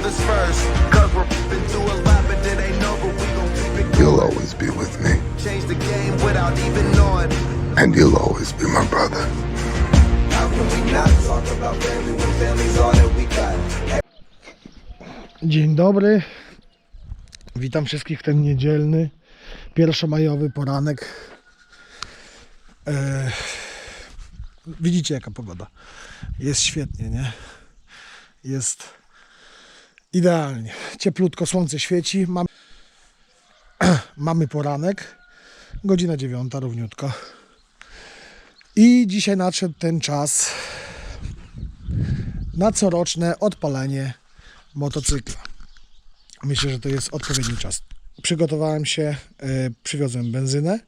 others first. Cause we're been through a lot, but it ain't over. We gon' keep it You'll always be with me, Change the game without even knowing. and you'll always be my brother. How can we not talk about family when family's all that we got? Dzień dobry. Witam wszystkich w ten niedzielny, pierwszomajowy poranek. E, widzicie jaka pogoda. Jest świetnie, nie? Jest idealnie. Cieplutko, słońce świeci. Mam, mamy poranek. Godzina dziewiąta, równiutko. I dzisiaj nadszedł ten czas na coroczne odpalenie motocykla. Myślę, że to jest odpowiedni czas. Przygotowałem się, e, przywiozłem benzynę.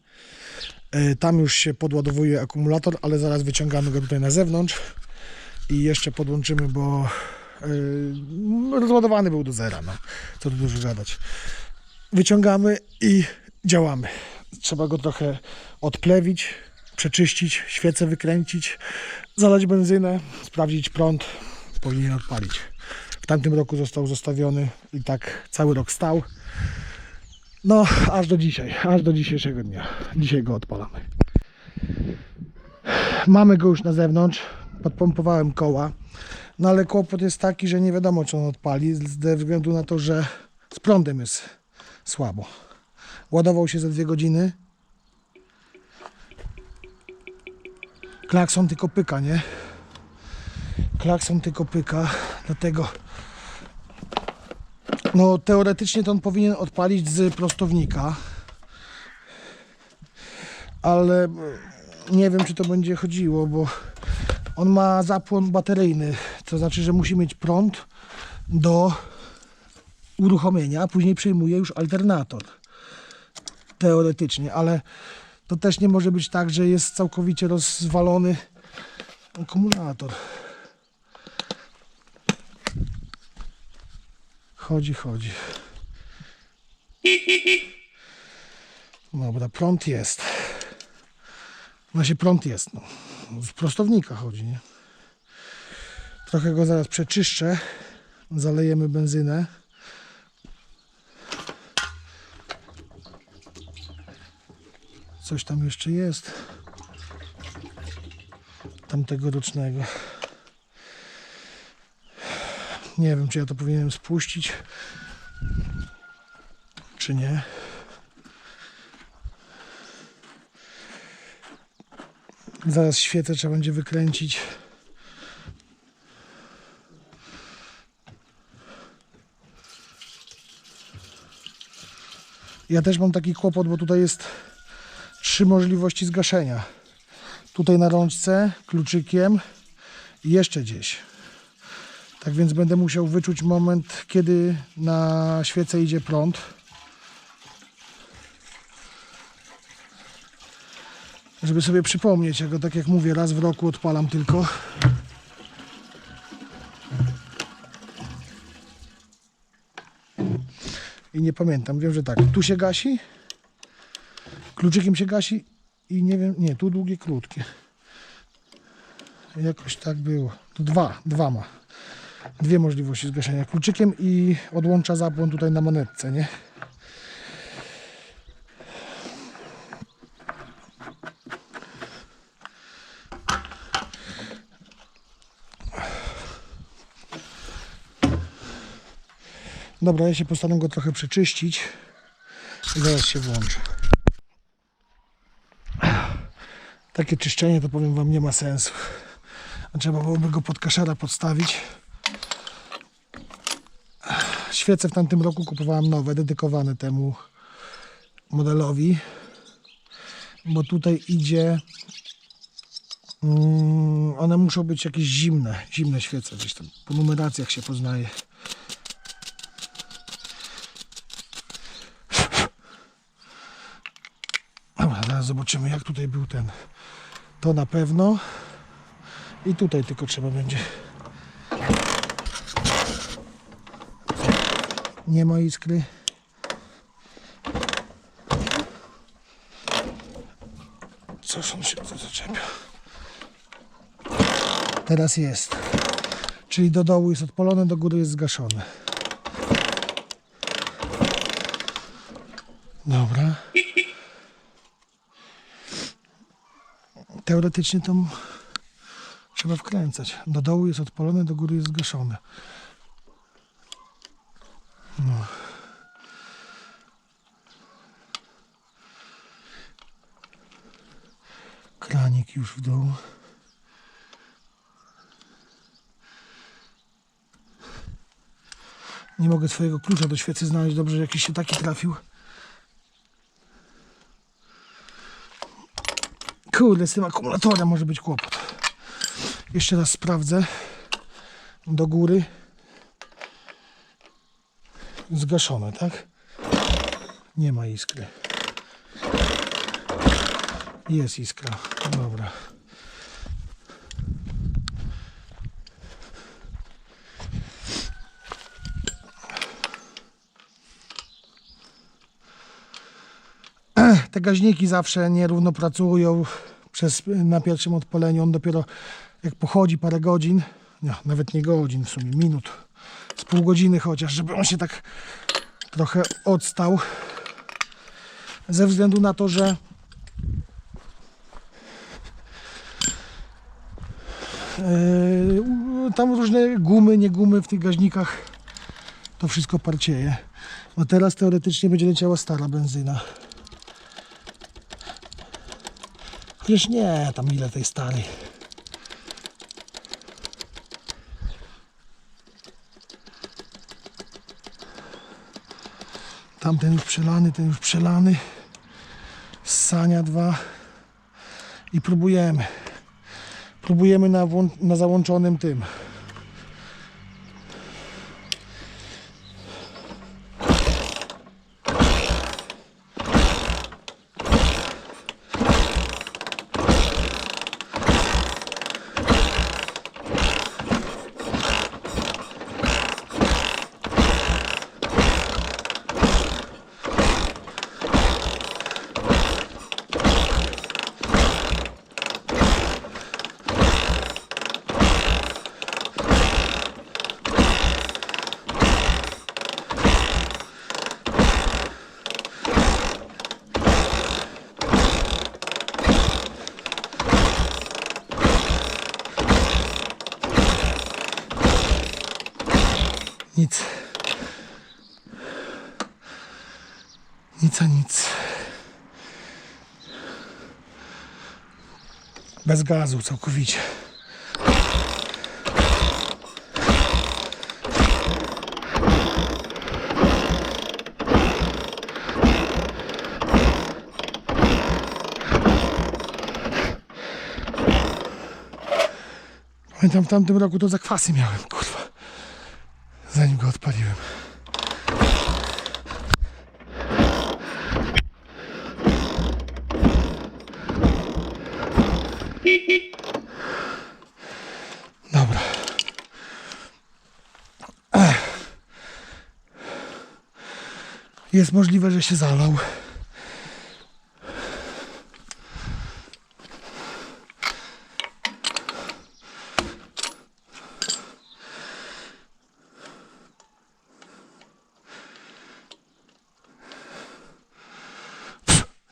E, Tam już się podładowuje akumulator, ale zaraz wyciągamy go tutaj na zewnątrz i jeszcze podłączymy, bo rozładowany był do zera. No. Co tu dużo gadać. Wyciągamy i działamy. Trzeba go trochę odplewić, przeczyścić, świecę wykręcić, zalać benzynę, sprawdzić prąd. Powinien odpalić. W tamtym roku został zostawiony i tak cały rok stał. No, aż do dzisiaj, aż do dzisiejszego dnia. Dzisiaj go odpalamy. Mamy go już na zewnątrz. Podpompowałem koła. No ale kłopot jest taki, że nie wiadomo, czy on odpali, ze względu na to, że z prądem jest słabo. Ładował się za dwie godziny. Klakson tylko pyka, nie? Klakson tylko pyka, dlatego no teoretycznie to on powinien odpalić z prostownika, ale nie wiem czy to będzie chodziło, bo on ma zapłon bateryjny, to znaczy, że musi mieć prąd do uruchomienia, później przejmuje już alternator. Teoretycznie, ale to też nie może być tak, że jest całkowicie rozwalony akumulator. Chodzi, chodzi. Dobra, prąd jest. Właśnie prąd jest. No. Z prostownika chodzi, nie? Trochę go zaraz przeczyszczę. Zalejemy benzynę. Coś tam jeszcze jest. Tamtego rocznego. Nie wiem, czy ja to powinienem spuścić, czy nie. Zaraz świecę trzeba będzie wykręcić. Ja też mam taki kłopot, bo tutaj jest trzy możliwości zgaszenia. Tutaj na rączce, kluczykiem i jeszcze gdzieś. Tak więc będę musiał wyczuć moment, kiedy na świecę idzie prąd. Żeby sobie przypomnieć, ja go tak jak mówię, raz w roku odpalam tylko. I nie pamiętam, wiem, że tak, tu się gasi, kluczykiem się gasi i nie wiem, nie, tu długie, krótkie. Jakoś tak było. To dwa, dwa ma dwie możliwości zgaszenia kluczykiem i odłącza zapłon tutaj na manetce, nie? Dobra, ja się postaram go trochę przeczyścić i zaraz się włączę. Takie czyszczenie to powiem Wam nie ma sensu. Trzeba byłoby go pod kaszera podstawić. Świece w tamtym roku kupowałem nowe, dedykowane temu modelowi, bo tutaj idzie. Mm, one muszą być jakieś zimne, zimne świece, gdzieś tam po numeracjach się poznaje. Zaraz zobaczymy jak tutaj był ten. To na pewno. I tutaj tylko trzeba będzie. Nie ma iskry. Coś on się tu zaczepia. Teraz jest. Czyli do dołu jest odpalone, do góry jest zgaszone. Dobra. Teoretycznie to trzeba wkręcać. Do dołu jest odpalone, do góry jest zgaszone. No. Kranik już w dół. Nie mogę swojego klucza do świecy znaleźć. Dobrze, że jakiś się taki trafił. Kurde, z tym akumulatorem może być kłopot. Jeszcze raz sprawdzę. Do góry. Zgaszone, tak? Nie ma iskry. Jest iskra. Dobra. te gaźniki zawsze nierówno pracują przez, na pierwszym odpaleniu. On dopiero jak pochodzi parę godzin, nie, nawet nie godzin w sumie, minut, z pół godziny chociaż, żeby on się tak trochę odstał. Ze względu na to, że Yy, tam różne gumy, nie gumy w tych gaźnikach to wszystko parcieje. No teraz teoretycznie będzie leciała stara benzyna. Chociaż nie, tam ile tej starej. Tamten już przelany, ten już przelany. Sania dwa. I próbujemy. Próbujemy na, na załączonym tym. Nic. Nic a nic. Bez gazu całkowicie. Pamiętam w tamtym roku to zakwasy miałem, kurwa. Zanim go odpaliłem. Dobra. Ech. Jest możliwe, że się zalał.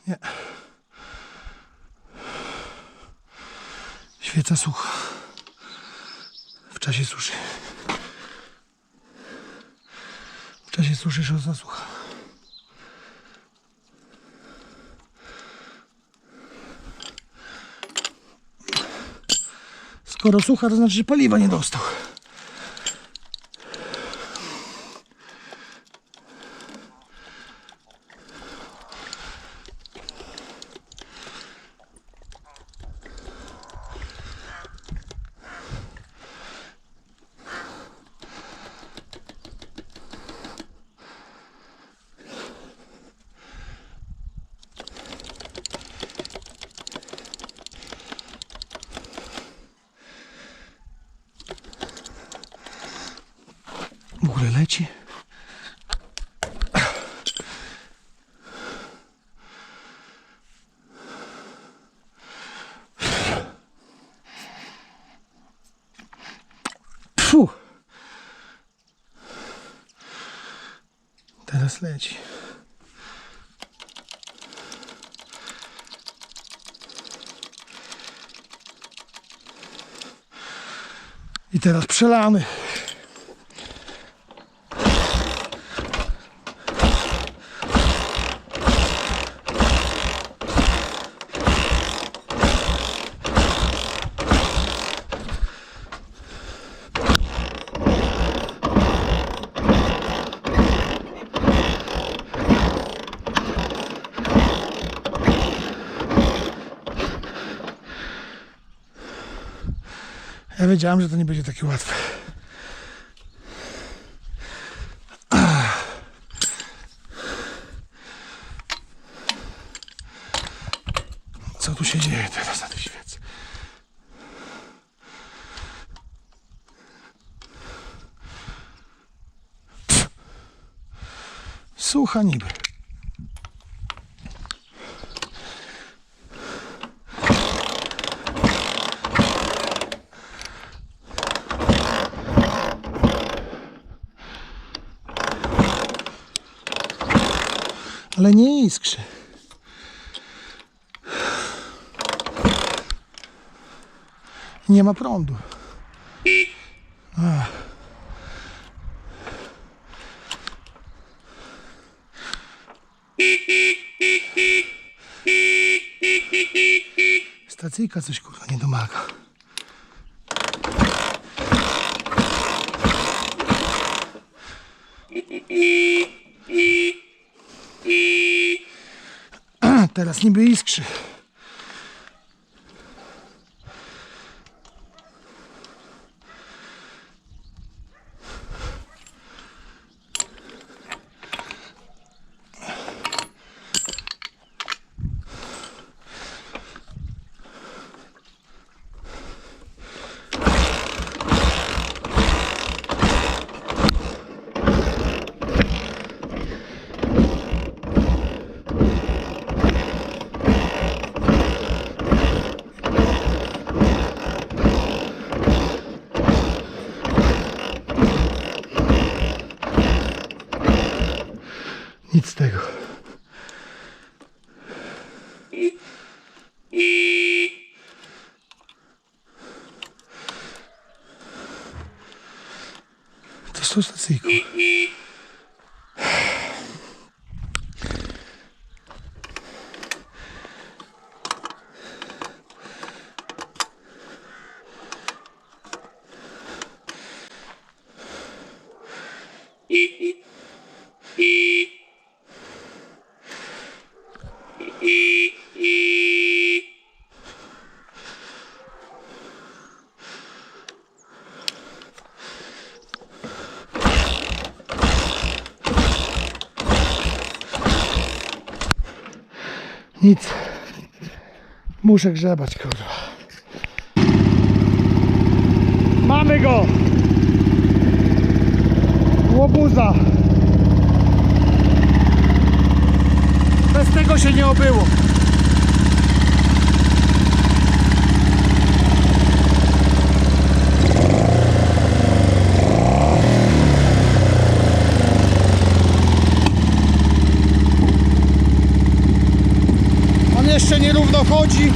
Nie. Świeca sucha. W czasie suszy. W czasie suszy szosa sucha. Skoro sucha, to znaczy, że paliwa nie dostał. Fu. Teraz leci. I teraz przelamy. Ja wiedziałem, że to nie będzie takie łatwe. Co tu się dzieje teraz na tej świecy? Pff. Sucha niby. Ale nie iskrzy. Nie ma prądu. Ach. Stacyjka coś kurwa nie domaga. Teraz niby iskrzy. Nic z tego. To z Nic. Muszę grzebać, kurwa. Mamy go! Łobuza. Bez tego się nie obyło. On jeszcze chodzi.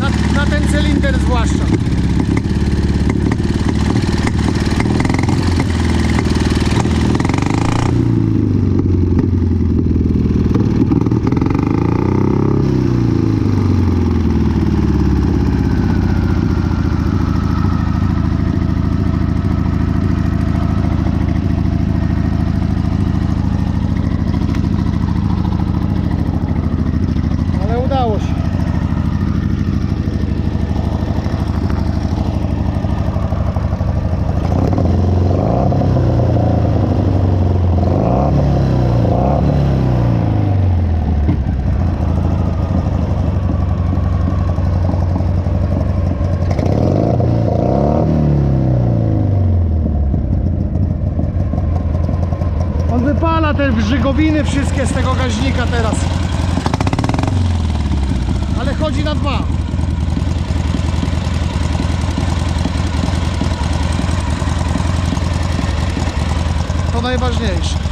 Na, na ten cylinder zwłaszcza. Ale udało się. On brzygowiny wszystkie z tego gaźnika teraz. Ale chodzi na dwa. To najważniejsze.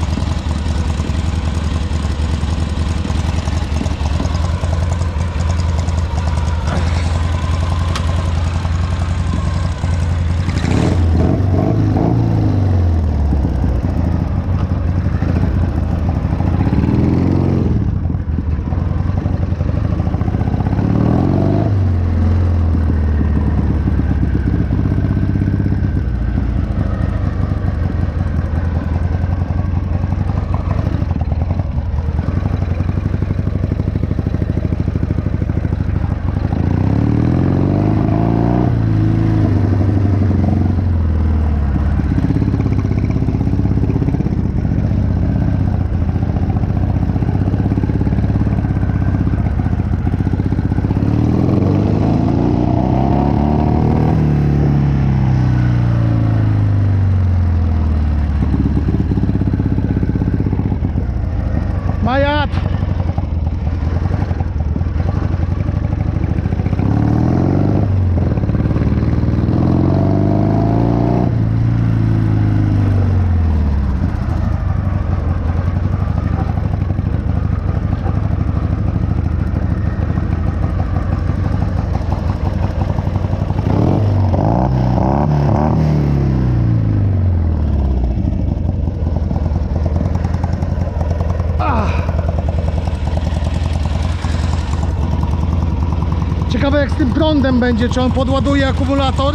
Ciekawe jak z tym prądem będzie, czy on podładuje akumulator.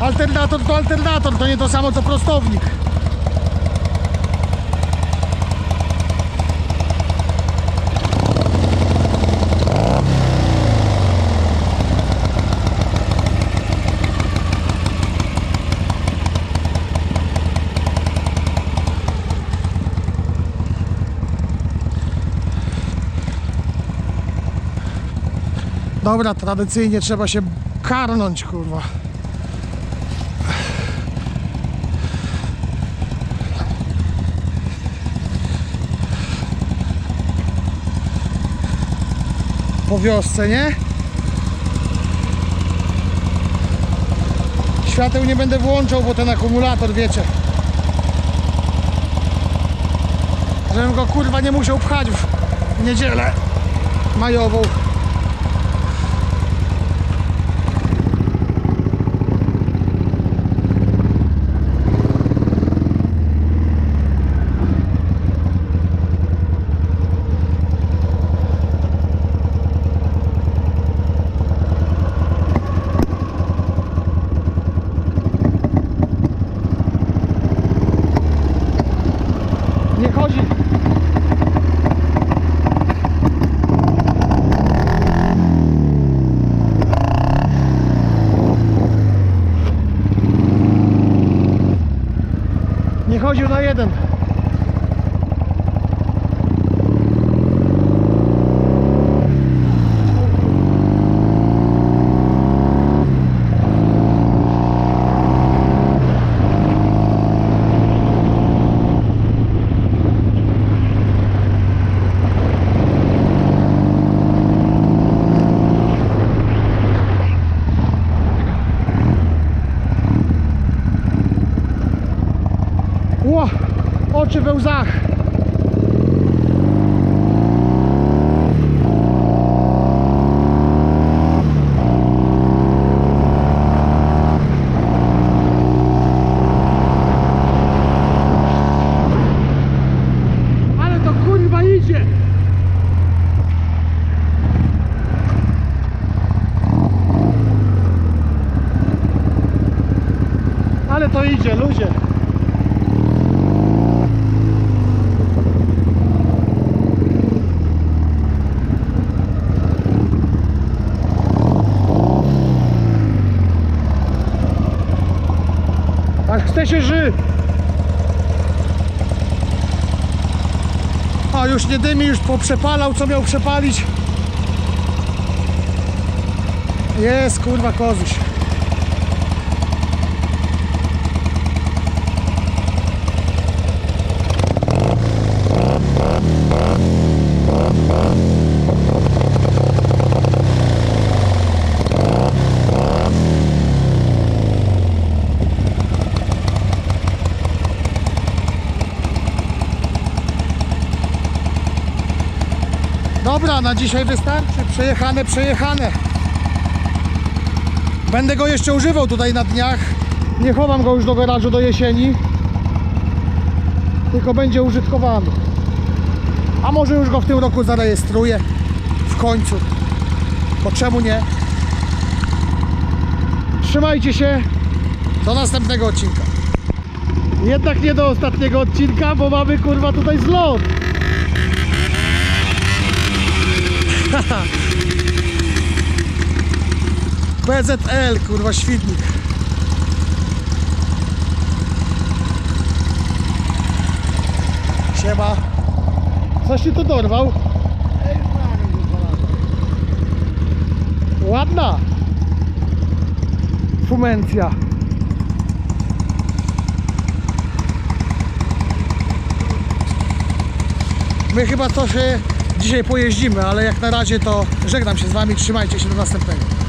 Alternator to alternator, to nie to samo co prostownik. Dobra, tradycyjnie trzeba się karnąć, kurwa. Po wiosce, nie? Świateł nie będę włączał, bo ten akumulator, wiecie. Żebym go kurwa nie musiał pchać w niedzielę majową. Nie chodzi. Nie chodził na jeden. Ło, oczy we łzach. Ale to kurwa idzie. Ale to idzie, ludzie. A chce się ży. A już nie dymi, już poprzepalał, co miał przepalić. Jest kurwa kozuś. Dobra, na dzisiaj wystarczy. Przejechane, przejechane. Będę go jeszcze używał tutaj na dniach. Nie chowam go już do garażu do jesieni. Tylko będzie użytkowany. A może już go w tym roku zarejestruję. W końcu. Bo czemu nie? Trzymajcie się. Do następnego odcinka. Jednak nie do ostatniego odcinka, bo mamy kurwa tutaj zlot. BZL, kurwa, świdnik. Siema. Coś ci tu dorwał? Ładna. Fumencja. My chyba to się dzisiaj pojeździmy, ale jak na razie to żegnam się z wami, trzymajcie się do następnego.